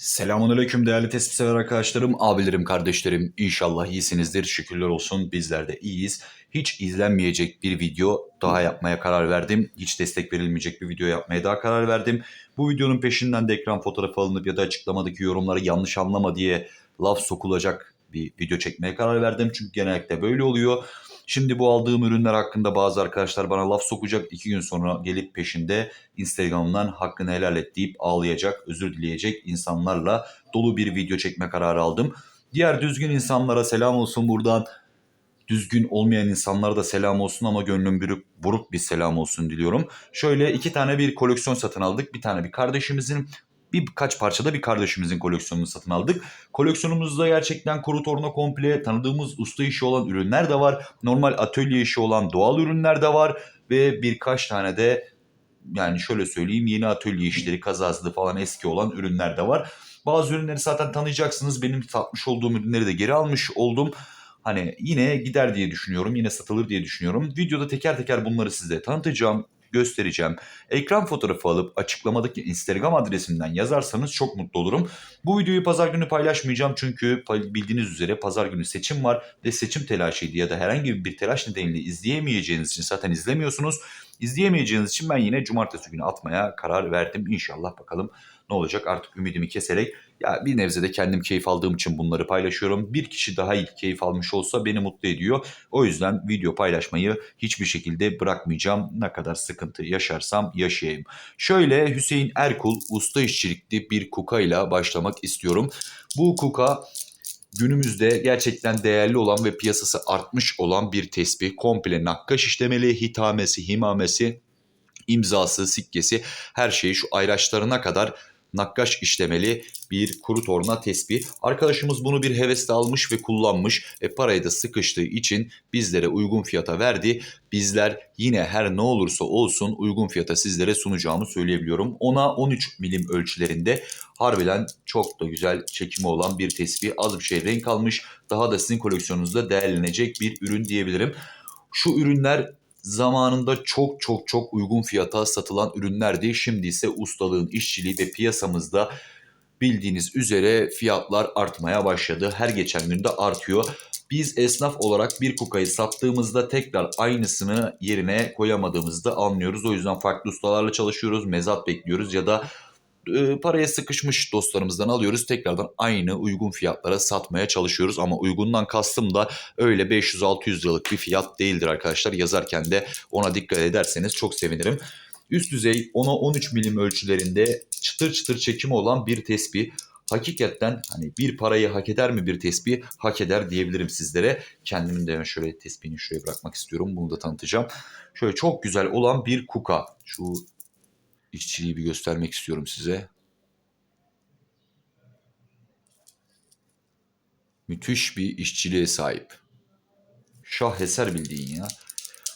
Selamünaleyküm değerli tespih sever arkadaşlarım, abilerim, kardeşlerim. İnşallah iyisinizdir. Şükürler olsun bizler de iyiyiz. Hiç izlenmeyecek bir video daha yapmaya karar verdim. Hiç destek verilmeyecek bir video yapmaya daha karar verdim. Bu videonun peşinden de ekran fotoğrafı alınıp ya da açıklamadaki yorumları yanlış anlama diye laf sokulacak bir video çekmeye karar verdim. Çünkü genellikle böyle oluyor. Şimdi bu aldığım ürünler hakkında bazı arkadaşlar bana laf sokacak. iki gün sonra gelip peşinde Instagram'dan hakkını helal et deyip ağlayacak, özür dileyecek insanlarla dolu bir video çekme kararı aldım. Diğer düzgün insanlara selam olsun buradan. Düzgün olmayan insanlara da selam olsun ama gönlüm buruk, buruk bir selam olsun diliyorum. Şöyle iki tane bir koleksiyon satın aldık. Bir tane bir kardeşimizin, birkaç parçada bir kardeşimizin koleksiyonunu satın aldık. Koleksiyonumuzda gerçekten kuru torna komple tanıdığımız usta işi olan ürünler de var. Normal atölye işi olan doğal ürünler de var. Ve birkaç tane de yani şöyle söyleyeyim yeni atölye işleri kazasılı falan eski olan ürünler de var. Bazı ürünleri zaten tanıyacaksınız. Benim satmış olduğum ürünleri de geri almış oldum. Hani yine gider diye düşünüyorum. Yine satılır diye düşünüyorum. Videoda teker teker bunları size tanıtacağım göstereceğim. Ekran fotoğrafı alıp açıklamadaki Instagram adresimden yazarsanız çok mutlu olurum. Bu videoyu pazar günü paylaşmayacağım çünkü bildiğiniz üzere pazar günü seçim var ve seçim telaşıydı ya da herhangi bir telaş nedeniyle izleyemeyeceğiniz için zaten izlemiyorsunuz. İzleyemeyeceğiniz için ben yine cumartesi günü atmaya karar verdim. İnşallah bakalım ne olacak artık ümidimi keserek ya bir nebze de kendim keyif aldığım için bunları paylaşıyorum. Bir kişi daha ilk keyif almış olsa beni mutlu ediyor. O yüzden video paylaşmayı hiçbir şekilde bırakmayacağım. Ne kadar sıkıntı yaşarsam yaşayayım. Şöyle Hüseyin Erkul usta işçilikli bir kuka ile başlamak istiyorum. Bu kuka günümüzde gerçekten değerli olan ve piyasası artmış olan bir tesbih. Komple nakkaş işlemeli, hitamesi, himamesi, imzası, sikkesi her şeyi şu ayraçlarına kadar nakkaş işlemeli bir kuru torna tespih. Arkadaşımız bunu bir hevesle almış ve kullanmış. E parayı da sıkıştığı için bizlere uygun fiyata verdi. Bizler yine her ne olursa olsun uygun fiyata sizlere sunacağımı söyleyebiliyorum. Ona 13 milim ölçülerinde harbiden çok da güzel çekimi olan bir tespih. Az bir şey renk almış. Daha da sizin koleksiyonunuzda değerlenecek bir ürün diyebilirim. Şu ürünler zamanında çok çok çok uygun fiyata satılan ürünlerdi. Şimdi ise ustalığın işçiliği ve piyasamızda bildiğiniz üzere fiyatlar artmaya başladı. Her geçen günde artıyor. Biz esnaf olarak bir kukayı sattığımızda tekrar aynısını yerine koyamadığımızda anlıyoruz. O yüzden farklı ustalarla çalışıyoruz, mezat bekliyoruz ya da e, paraya sıkışmış dostlarımızdan alıyoruz. Tekrardan aynı uygun fiyatlara satmaya çalışıyoruz. Ama uygundan kastım da öyle 500-600 liralık bir fiyat değildir arkadaşlar. Yazarken de ona dikkat ederseniz çok sevinirim. Üst düzey 10'a 13 milim ölçülerinde çıtır çıtır çekimi olan bir tespih. Hakikaten hani bir parayı hak eder mi bir tespih? Hak eder diyebilirim sizlere. Kendimin de şöyle tespihini şuraya bırakmak istiyorum. Bunu da tanıtacağım. Şöyle çok güzel olan bir kuka. Şu işçiliği bir göstermek istiyorum size. Müthiş bir işçiliğe sahip. Şaheser bildiğin ya.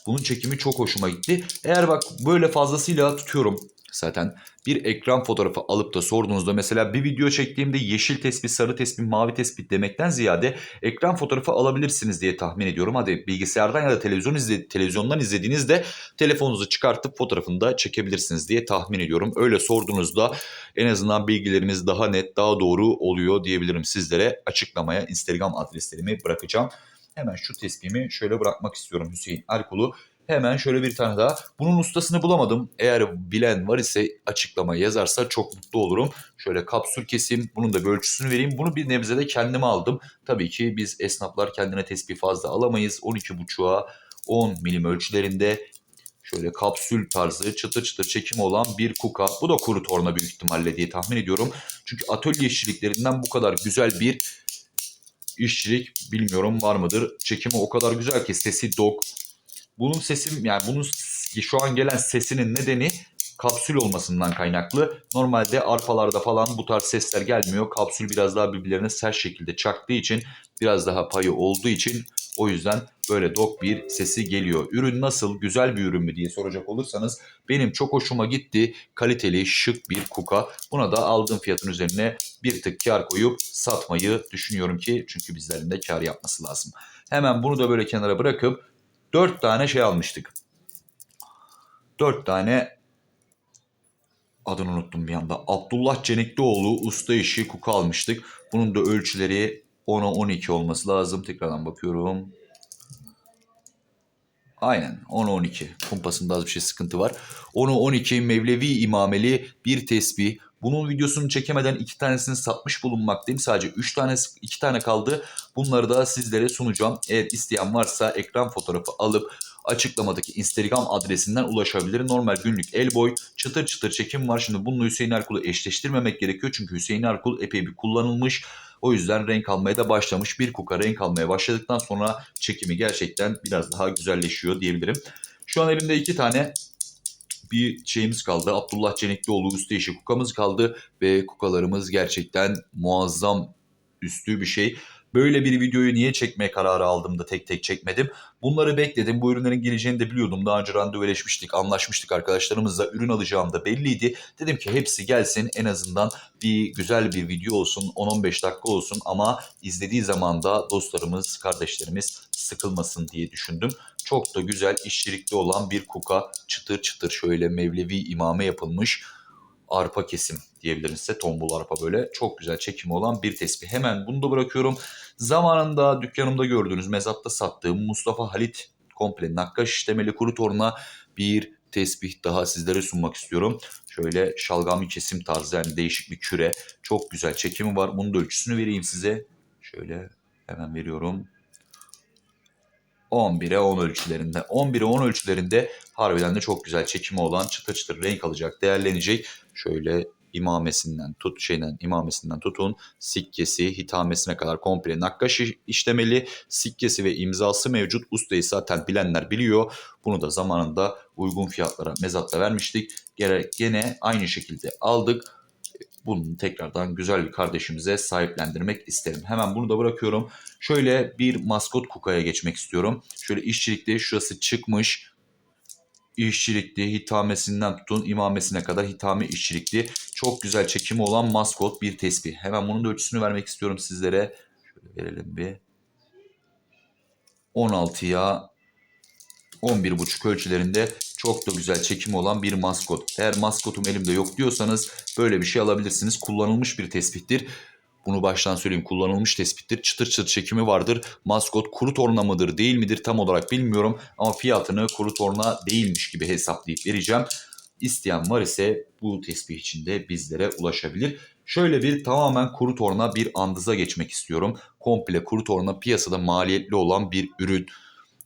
Bunun çekimi çok hoşuma gitti. Eğer bak böyle fazlasıyla tutuyorum zaten bir ekran fotoğrafı alıp da sorduğunuzda mesela bir video çektiğimde yeşil tespih, sarı tespih, mavi tespih demekten ziyade ekran fotoğrafı alabilirsiniz diye tahmin ediyorum. Hadi bilgisayardan ya da televizyon izle, televizyondan izlediğinizde telefonunuzu çıkartıp fotoğrafını da çekebilirsiniz diye tahmin ediyorum. Öyle sorduğunuzda en azından bilgilerimiz daha net, daha doğru oluyor diyebilirim sizlere. Açıklamaya Instagram adreslerimi bırakacağım. Hemen şu tespihimi şöyle bırakmak istiyorum Hüseyin Erkul'u. Hemen şöyle bir tane daha. Bunun ustasını bulamadım. Eğer bilen var ise açıklama yazarsa çok mutlu olurum. Şöyle kapsül kesim. Bunun da bir ölçüsünü vereyim. Bunu bir nebze de kendime aldım. Tabii ki biz esnaflar kendine tespih fazla alamayız. 12.5'a 10 milim ölçülerinde şöyle kapsül tarzı çıtır çıtır çekim olan bir kuka. Bu da kuru torna büyük ihtimalle diye tahmin ediyorum. Çünkü atölye işçiliklerinden bu kadar güzel bir işçilik bilmiyorum var mıdır. Çekimi o kadar güzel ki sesi dok, bunun sesim yani bunun şu an gelen sesinin nedeni kapsül olmasından kaynaklı. Normalde arpalarda falan bu tarz sesler gelmiyor. Kapsül biraz daha birbirlerine sert şekilde çaktığı için biraz daha payı olduğu için o yüzden böyle dok bir sesi geliyor. Ürün nasıl? Güzel bir ürün mü diye soracak olursanız benim çok hoşuma gitti. Kaliteli, şık bir kuka. Buna da aldığım fiyatın üzerine bir tık kar koyup satmayı düşünüyorum ki çünkü bizlerin de kar yapması lazım. Hemen bunu da böyle kenara bırakıp 4 tane şey almıştık. 4 tane adını unuttum bir anda. Abdullah Ceneklioğlu usta işi kuka almıştık. Bunun da ölçüleri 10'a 12 olması lazım. Tekrardan bakıyorum. Aynen 10'a 12. Kumpasında az bir şey sıkıntı var. 10'a 12 Mevlevi imameli bir tesbih. Bunun videosunu çekemeden iki tanesini satmış bulunmaktayım. Sadece 3 tanesi 2 tane kaldı. Bunları da sizlere sunacağım. Eğer isteyen varsa ekran fotoğrafı alıp açıklamadaki Instagram adresinden ulaşabilir. Normal günlük el boy çıtır çıtır çekim var. Şimdi bununla Hüseyin Erkul'u eşleştirmemek gerekiyor. Çünkü Hüseyin Erkul epey bir kullanılmış. O yüzden renk almaya da başlamış. Bir kuka renk almaya başladıktan sonra çekimi gerçekten biraz daha güzelleşiyor diyebilirim. Şu an elimde iki tane bir şeyimiz kaldı. Abdullah Ceneklioğlu usta işi kukamız kaldı ve kukalarımız gerçekten muazzam üstü bir şey. Böyle bir videoyu niye çekmeye kararı aldım da tek tek çekmedim. Bunları bekledim. Bu ürünlerin geleceğini de biliyordum. Daha önce randevuleşmiştik, anlaşmıştık arkadaşlarımızla. Ürün alacağım da belliydi. Dedim ki hepsi gelsin en azından bir güzel bir video olsun. 10-15 dakika olsun ama izlediği zaman da dostlarımız, kardeşlerimiz sıkılmasın diye düşündüm. Çok da güzel işçilikli olan bir kuka. Çıtır çıtır şöyle Mevlevi imame yapılmış arpa kesim diyebiliriz size. Tombul arpa böyle. Çok güzel çekimi olan bir tespih. Hemen bunu da bırakıyorum. Zamanında dükkanımda gördüğünüz mezatta sattığım Mustafa Halit komple nakkaş işlemeli kuru torna bir tesbih daha sizlere sunmak istiyorum. Şöyle şalgami kesim tarzı yani değişik bir küre. Çok güzel çekimi var. Bunun da ölçüsünü vereyim size. Şöyle hemen veriyorum. 11'e 10 ölçülerinde. 11'e 10 ölçülerinde harbiden de çok güzel çekimi olan çıtır çıtır renk alacak, değerlenecek. Şöyle imamesinden tut şeyden imamesinden tutun sikkesi hitamesine kadar komple nakkaş işlemeli sikkesi ve imzası mevcut ustayı zaten bilenler biliyor bunu da zamanında uygun fiyatlara mezatta vermiştik gene, gene aynı şekilde aldık bunu tekrardan güzel bir kardeşimize sahiplendirmek isterim. Hemen bunu da bırakıyorum. Şöyle bir maskot kukaya geçmek istiyorum. Şöyle işçilikte şurası çıkmış. İşçilikli, hitamesinden tutun imamesine kadar hitame işçilikli. Çok güzel çekimi olan maskot bir tesbih. Hemen bunun da ölçüsünü vermek istiyorum sizlere. Şöyle verelim bir. 16'ya 11.5 ölçülerinde çok da güzel çekimi olan bir maskot. Eğer maskotum elimde yok diyorsanız böyle bir şey alabilirsiniz. Kullanılmış bir tespittir. Bunu baştan söyleyeyim kullanılmış tespittir. Çıtır çıtır çekimi vardır. Maskot kuru torna mıdır değil midir tam olarak bilmiyorum. Ama fiyatını kuru torna değilmiş gibi hesaplayıp vereceğim. İsteyen var ise bu tespih için de bizlere ulaşabilir. Şöyle bir tamamen kuru torna bir andıza geçmek istiyorum. Komple kuru torna piyasada maliyetli olan bir ürün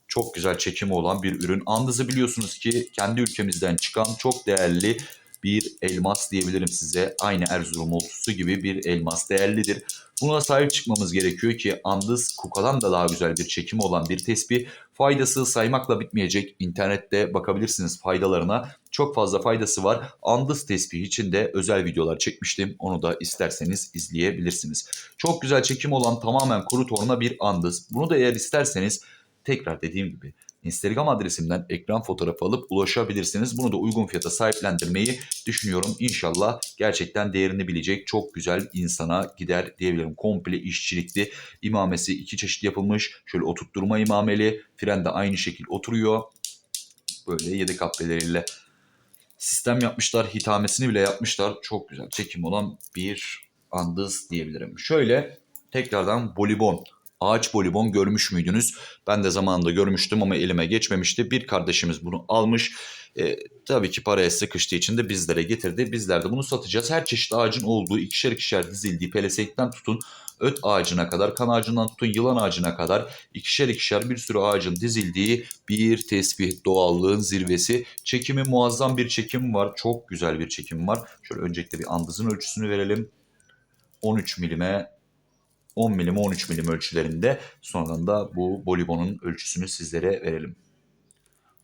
çok güzel çekimi olan bir ürün. Andızı biliyorsunuz ki kendi ülkemizden çıkan çok değerli bir elmas diyebilirim size. Aynı Erzurum oltusu gibi bir elmas değerlidir. Buna sahip çıkmamız gerekiyor ki andız kukadan da daha güzel bir çekimi olan bir tespih. Faydası saymakla bitmeyecek. İnternette bakabilirsiniz faydalarına. Çok fazla faydası var. Andız tespihi için de özel videolar çekmiştim. Onu da isterseniz izleyebilirsiniz. Çok güzel çekim olan tamamen kuru torna bir andız. Bunu da eğer isterseniz tekrar dediğim gibi Instagram adresimden ekran fotoğrafı alıp ulaşabilirsiniz. Bunu da uygun fiyata sahiplendirmeyi düşünüyorum. İnşallah gerçekten değerini bilecek çok güzel insana gider diyebilirim. Komple işçilikli imamesi iki çeşit yapılmış. Şöyle oturtturma imameli. Fren de aynı şekil oturuyor. Böyle yedek kapleleriyle sistem yapmışlar. Hitamesini bile yapmışlar. Çok güzel çekim olan bir andız diyebilirim. Şöyle tekrardan bolibon ağaç bolibon görmüş müydünüz? Ben de zamanında görmüştüm ama elime geçmemişti. Bir kardeşimiz bunu almış. E, tabii ki paraya sıkıştığı için de bizlere getirdi. Bizler de bunu satacağız. Her çeşit ağacın olduğu ikişer ikişer dizildiği pelesenkten tutun öt ağacına kadar, kan ağacından tutun yılan ağacına kadar ikişer ikişer bir sürü ağacın dizildiği bir tesbih doğallığın zirvesi. Çekimi muazzam bir çekim var. Çok güzel bir çekim var. Şöyle öncelikle bir andızın ölçüsünü verelim. 13 milime 10 milim 13 milim ölçülerinde sonradan da bu bolibonun ölçüsünü sizlere verelim.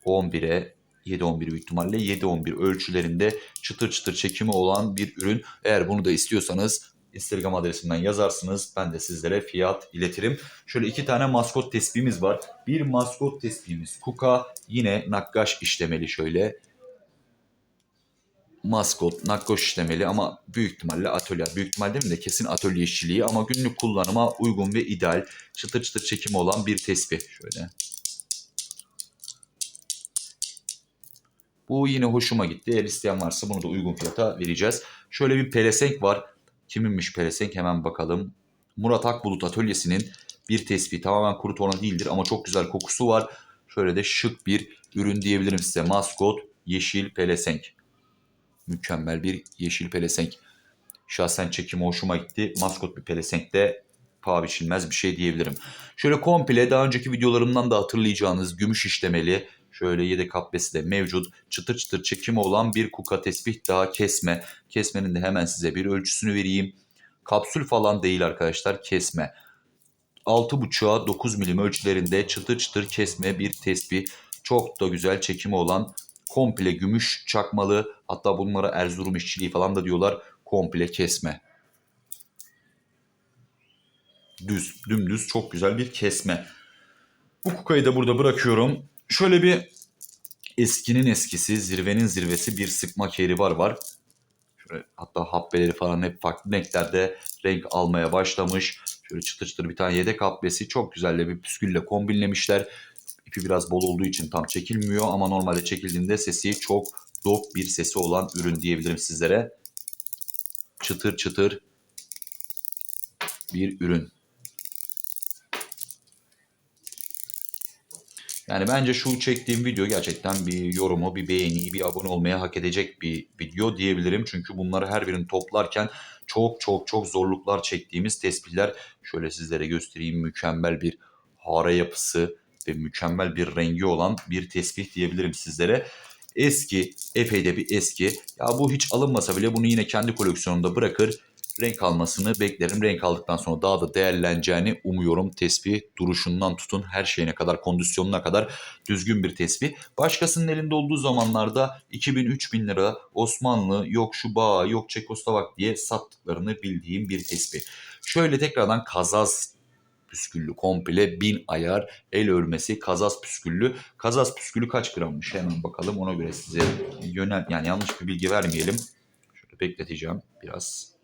11'e 7-11 büyük ihtimalle 7-11 ölçülerinde çıtır çıtır çekimi olan bir ürün. Eğer bunu da istiyorsanız Instagram adresimden yazarsınız. Ben de sizlere fiyat iletirim. Şöyle iki tane maskot tespihimiz var. Bir maskot tespihimiz Kuka. Yine nakkaş işlemeli şöyle maskot, nakkoş işlemeli ama büyük ihtimalle atölye. Büyük ihtimal değil mi de kesin atölye işçiliği ama günlük kullanıma uygun ve ideal çıtır çıtır çekimi olan bir tespih. Şöyle. Bu yine hoşuma gitti. Eğer isteyen varsa bunu da uygun fiyata vereceğiz. Şöyle bir pelesenk var. Kiminmiş pelesenk hemen bakalım. Murat Akbulut Atölyesi'nin bir tespih. Tamamen kuru torna değildir ama çok güzel kokusu var. Şöyle de şık bir ürün diyebilirim size. Maskot yeşil pelesenk. Mükemmel bir yeşil pelesenk. Şahsen çekimi hoşuma gitti. Maskot bir pelesenk de paha biçilmez bir şey diyebilirim. Şöyle komple daha önceki videolarımdan da hatırlayacağınız gümüş işlemeli şöyle yedek kabbesi de mevcut. Çıtır çıtır çekimi olan bir kuka tesbih daha kesme. Kesmenin de hemen size bir ölçüsünü vereyim. Kapsül falan değil arkadaşlar kesme. 6.5'a 9 milim ölçülerinde çıtır çıtır kesme bir tesbih. Çok da güzel çekimi olan komple gümüş çakmalı hatta bunlara Erzurum işçiliği falan da diyorlar komple kesme. Düz, dümdüz çok güzel bir kesme. Bu kukayı da burada bırakıyorum. Şöyle bir eskinin eskisi, zirvenin zirvesi bir sıkma keribar var. Şöyle, hatta habbeleri falan hep farklı renklerde renk almaya başlamış. Şöyle çıtır çıtır bir tane yedek habbesi çok güzel bir püskülle kombinlemişler. İpi biraz bol olduğu için tam çekilmiyor ama normalde çekildiğinde sesi çok dop bir sesi olan ürün diyebilirim sizlere. Çıtır çıtır bir ürün. Yani bence şu çektiğim video gerçekten bir yorumu, bir beğeni, bir abone olmaya hak edecek bir video diyebilirim. Çünkü bunları her birini toplarken çok çok çok zorluklar çektiğimiz tespitler. Şöyle sizlere göstereyim mükemmel bir hara yapısı ve mükemmel bir rengi olan bir tespih diyebilirim sizlere. Eski, epey de bir eski. Ya bu hiç alınmasa bile bunu yine kendi koleksiyonumda bırakır renk almasını beklerim. Renk aldıktan sonra daha da değerleneceğini umuyorum. Tesbih duruşundan tutun her şeyine kadar, kondisyonuna kadar düzgün bir tesbih. Başkasının elinde olduğu zamanlarda 2000-3000 lira Osmanlı yok şu bağ yok Çekoslovak diye sattıklarını bildiğim bir tesbih. Şöyle tekrardan kazaz püsküllü komple 1000 ayar el örmesi kazaz püsküllü. Kazaz püsküllü kaç grammış hemen bakalım ona göre size yönel yani yanlış bir bilgi vermeyelim. Şöyle bekleteceğim biraz.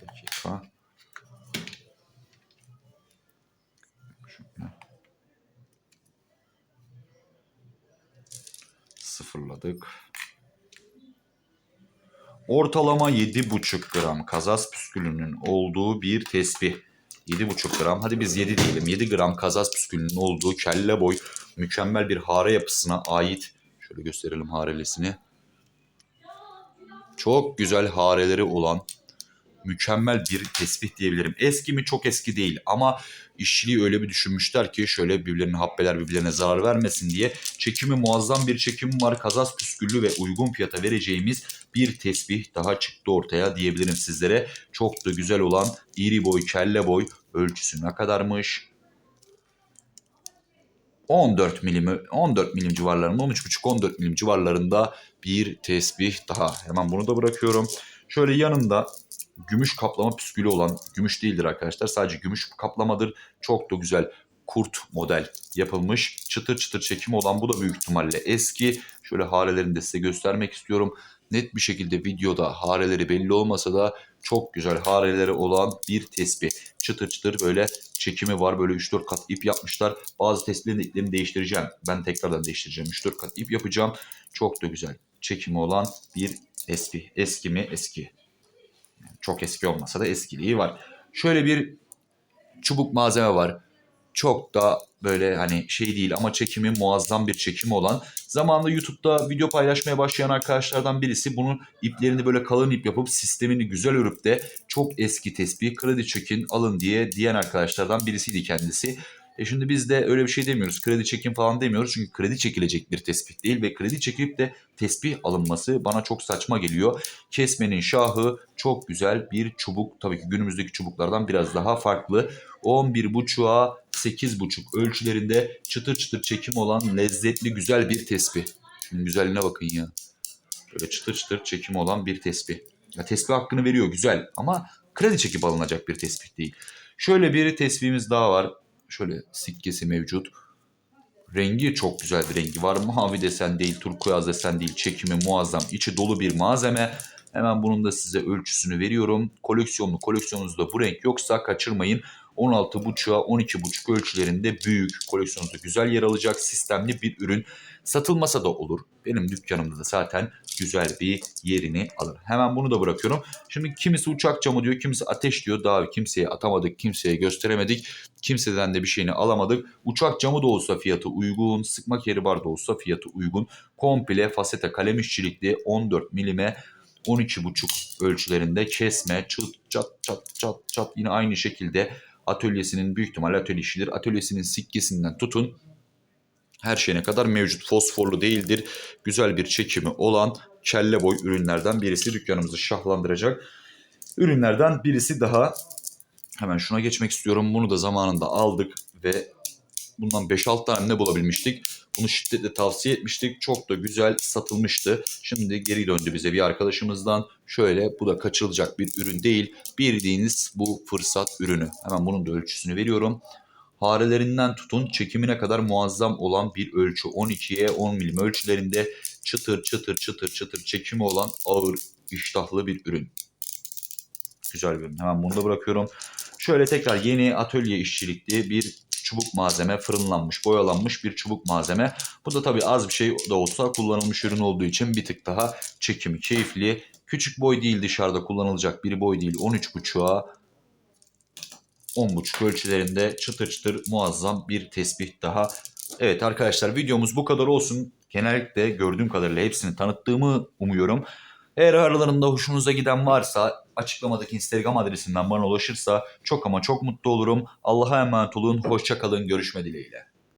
dakika. Sıfırladık. Ortalama 7,5 gram kazas püskülünün olduğu bir tesbih. 7,5 gram hadi biz 7 diyelim 7 gram kazas püskülünün olduğu kelle boy mükemmel bir hare yapısına ait şöyle gösterelim harelesini. Çok güzel hareleri olan mükemmel bir tespih diyebilirim. Eski mi çok eski değil ama işçiliği öyle bir düşünmüşler ki şöyle birbirlerine happeler birbirlerine zarar vermesin diye çekimi muazzam bir çekim var. Kazas püsküllü ve uygun fiyata vereceğimiz bir tesbih daha çıktı ortaya diyebilirim sizlere. Çok da güzel olan iri boy kelle boy ölçüsü ne kadarmış? 14 milim 14 milim civarlarında 13,5-14 milim civarlarında bir tesbih daha. Hemen bunu da bırakıyorum. Şöyle yanında gümüş kaplama püskülü olan gümüş değildir arkadaşlar. Sadece gümüş kaplamadır. Çok da güzel kurt model yapılmış. Çıtır çıtır çekim olan bu da büyük ihtimalle eski. Şöyle harelerini de size göstermek istiyorum. Net bir şekilde videoda hareleri belli olmasa da çok güzel hareleri olan bir tespih. Çıtır çıtır böyle çekimi var. Böyle 3-4 kat ip yapmışlar. Bazı tespihlerin iplerini değiştireceğim. Ben tekrardan değiştireceğim. 3-4 kat ip yapacağım. Çok da güzel çekimi olan bir tespih. Eski mi? Eski. Çok eski olmasa da eskiliği var. Şöyle bir çubuk malzeme var. Çok da böyle hani şey değil ama çekimi muazzam bir çekimi olan. Zamanında YouTube'da video paylaşmaya başlayan arkadaşlardan birisi bunun iplerini böyle kalın ip yapıp sistemini güzel örüp de çok eski tespih kredi çekin alın diye diyen arkadaşlardan birisiydi kendisi. E şimdi biz de öyle bir şey demiyoruz. Kredi çekin falan demiyoruz. Çünkü kredi çekilecek bir tespih değil ve kredi çekilip de tespih alınması bana çok saçma geliyor. Kesmenin şahı çok güzel bir çubuk. Tabii ki günümüzdeki çubuklardan biraz daha farklı. 11.5'a 8.5 ölçülerinde çıtır çıtır çekim olan lezzetli güzel bir tespih. Şunun güzelliğine bakın ya. Böyle çıtır çıtır çekim olan bir tespih. Ya tespih hakkını veriyor güzel ama kredi çekip alınacak bir tespih değil. Şöyle bir tespihimiz daha var. Şöyle sikkesi mevcut. Rengi çok güzel bir rengi var. Mavi desen değil, turkuaz desen değil. Çekimi muazzam. içi dolu bir malzeme. Hemen bunun da size ölçüsünü veriyorum. Koleksiyonlu koleksiyonunuzda bu renk yoksa kaçırmayın. 16.5'a 12.5 ölçülerinde büyük koleksiyonunuzda güzel yer alacak sistemli bir ürün. Satılmasa da olur. Benim dükkanımda da zaten güzel bir yerini alır. Hemen bunu da bırakıyorum. Şimdi kimisi uçak camı diyor, kimisi ateş diyor. Daha kimseye atamadık, kimseye gösteremedik. Kimseden de bir şeyini alamadık. Uçak camı da olsa fiyatı uygun, sıkma keri bar da olsa fiyatı uygun. Komple fasete kalem işçilikli 14 milime 12,5 ölçülerinde kesme, çıt çat çat çat çat yine aynı şekilde atölyesinin büyük ihtimalle atölye işidir. Atölyesinin sikkesinden tutun her şeyine kadar mevcut. Fosforlu değildir. Güzel bir çekimi olan kelle boy ürünlerden birisi dükkanımızı şahlandıracak. Ürünlerden birisi daha. Hemen şuna geçmek istiyorum. Bunu da zamanında aldık ve bundan 5-6 tane ne bulabilmiştik. Bunu şiddetle tavsiye etmiştik. Çok da güzel satılmıştı. Şimdi geri döndü bize bir arkadaşımızdan. Şöyle bu da kaçırılacak bir ürün değil. Bildiğiniz bu fırsat ürünü. Hemen bunun da ölçüsünü veriyorum. Farelerinden tutun çekimine kadar muazzam olan bir ölçü. 12'ye 10 milim ölçülerinde çıtır çıtır çıtır çıtır çekimi olan ağır iştahlı bir ürün. Güzel bir ürün. Hemen bunu da bırakıyorum. Şöyle tekrar yeni atölye işçilikli bir çubuk malzeme, fırınlanmış, boyalanmış bir çubuk malzeme. Bu da tabii az bir şey da olsa kullanılmış ürün olduğu için bir tık daha çekimi keyifli. Küçük boy değil dışarıda kullanılacak bir boy değil. 13.5'a 10.5 ölçülerinde çıtır çıtır muazzam bir tesbih daha. Evet arkadaşlar videomuz bu kadar olsun. Genellikle gördüğüm kadarıyla hepsini tanıttığımı umuyorum. Eğer aralarında hoşunuza giden varsa açıklamadaki Instagram adresinden bana ulaşırsa çok ama çok mutlu olurum. Allah'a emanet olun. Hoşça kalın. Görüşme dileğiyle.